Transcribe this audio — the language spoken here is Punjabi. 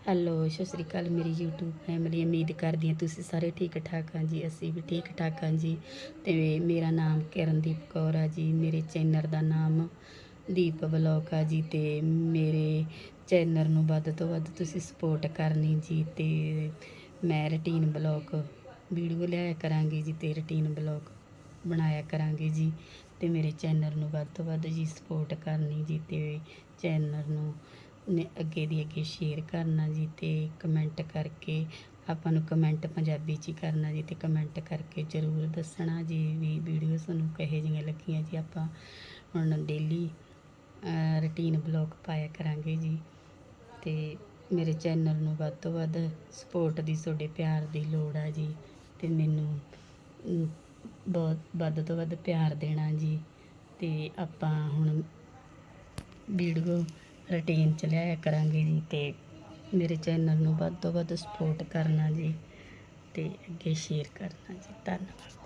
ਹੈਲੋ, ਸਤਿ ਸ਼੍ਰੀ ਅਕਾਲ ਮੇਰੀ YouTube ਫੈਮਿਲੀ ਉਮੀਦ ਕਰਦੀ ਹਾਂ ਤੁਸੀਂ ਸਾਰੇ ਠੀਕ ਠਾਕ ਹਾਂ ਜੀ, ਅਸੀਂ ਵੀ ਠੀਕ ਠਾਕ ਹਾਂ ਜੀ। ਤੇ ਮੇਰਾ ਨਾਮ ਕਿਰਨਦੀਪ ਕੌਰ ਆ ਜੀ, ਮੇਰੇ ਚੈਨਲ ਦਾ ਨਾਮ ਦੀਪ ਬਲੌਗ ਆ ਜੀ ਤੇ ਮੇਰੇ ਚੈਨਲ ਨੂੰ ਵੱਧ ਤੋਂ ਵੱਧ ਤੁਸੀਂ ਸਪੋਰਟ ਕਰਨੀ ਜੀ ਤੇ ਮੈਂ ਰੁਟੀਨ ਬਲੌਗ ਵੀਡੀਓ ਲਿਆਇਆ ਕਰਾਂਗੀ ਜੀ ਤੇ ਰੁਟੀਨ ਬਲੌਗ ਬਣਾਇਆ ਕਰਾਂਗੇ ਜੀ ਤੇ ਮੇਰੇ ਚੈਨਲ ਨੂੰ ਵੱਧ ਤੋਂ ਵੱਧ ਜੀ ਸਪੋਰਟ ਕਰਨੀ ਜੀ ਤੇ ਚੈਨਲ ਨੂੰ ਨੇ ਅੱਗੇ ਦੀ ਅੱਗੇ ਸ਼ੇਅਰ ਕਰਨਾ ਜੀ ਅਤੇ ਕਮੈਂਟ ਕਰਕੇ, ਆਪਾਂ ਨੂੰ ਕਮੈਂਟ ਪੰਜਾਬੀ ਚ ਹੀ ਕਰਨਾ ਜੀ ਅਤੇ ਕਮੈਂਟ ਕਰਕੇ ਜਰੂਰ ਦੱਸਣਾ ਜੀ ਵੀ ਵੀਡੀਓ ਤੁਹਾਨੂੰ ਕਹੇ ਜਿਹੀਆਂ ਲੱਗੀਆਂ ਜੀ ਆਪਾਂ ਹੁਣ ਡੇਲੀ ਰੁਟੀਨ ਬਲੌਗ ਪਾਇਆ ਕਰਾਂਗੇ ਜੀ। ਅਤੇ ਮੇਰੇ ਚੈਨਲ ਨੂੰ ਵੱਧ ਤੋਂ ਵੱਧ ਸਪੋਰਟ ਦੀ ਤੁਹਾਡੇ ਪਿਆਰ ਦੀ ਲੋੜ ਆ ਜੀ ਅਤੇ ਮੈਨੂੰ ਬਹੁਤ ਵੱਧ ਤੋਂ ਵੱਧ ਪਿਆਰ ਦੇਣਾ ਜੀ ਅਤੇ ਆਪਾਂ ਹੁਣ ਵੀਡੀਓ ਰੂਟੀਨ ਚ ਲਿਆਇਆ ਕਰਾਂਗੇ ਜੀ ਤੇ ਮੇਰੇ ਚੈਨਲ ਨੂੰ ਵੱਧ ਤੋਂ ਵੱਧ ਸਪੋਰਟ ਕਰਨਾ ਜੀ ਤੇ ਅੱਗੇ ਸ਼ੇਅਰ ਕਰਨਾ ਜੀ, ਧੰਨਵਾਦ।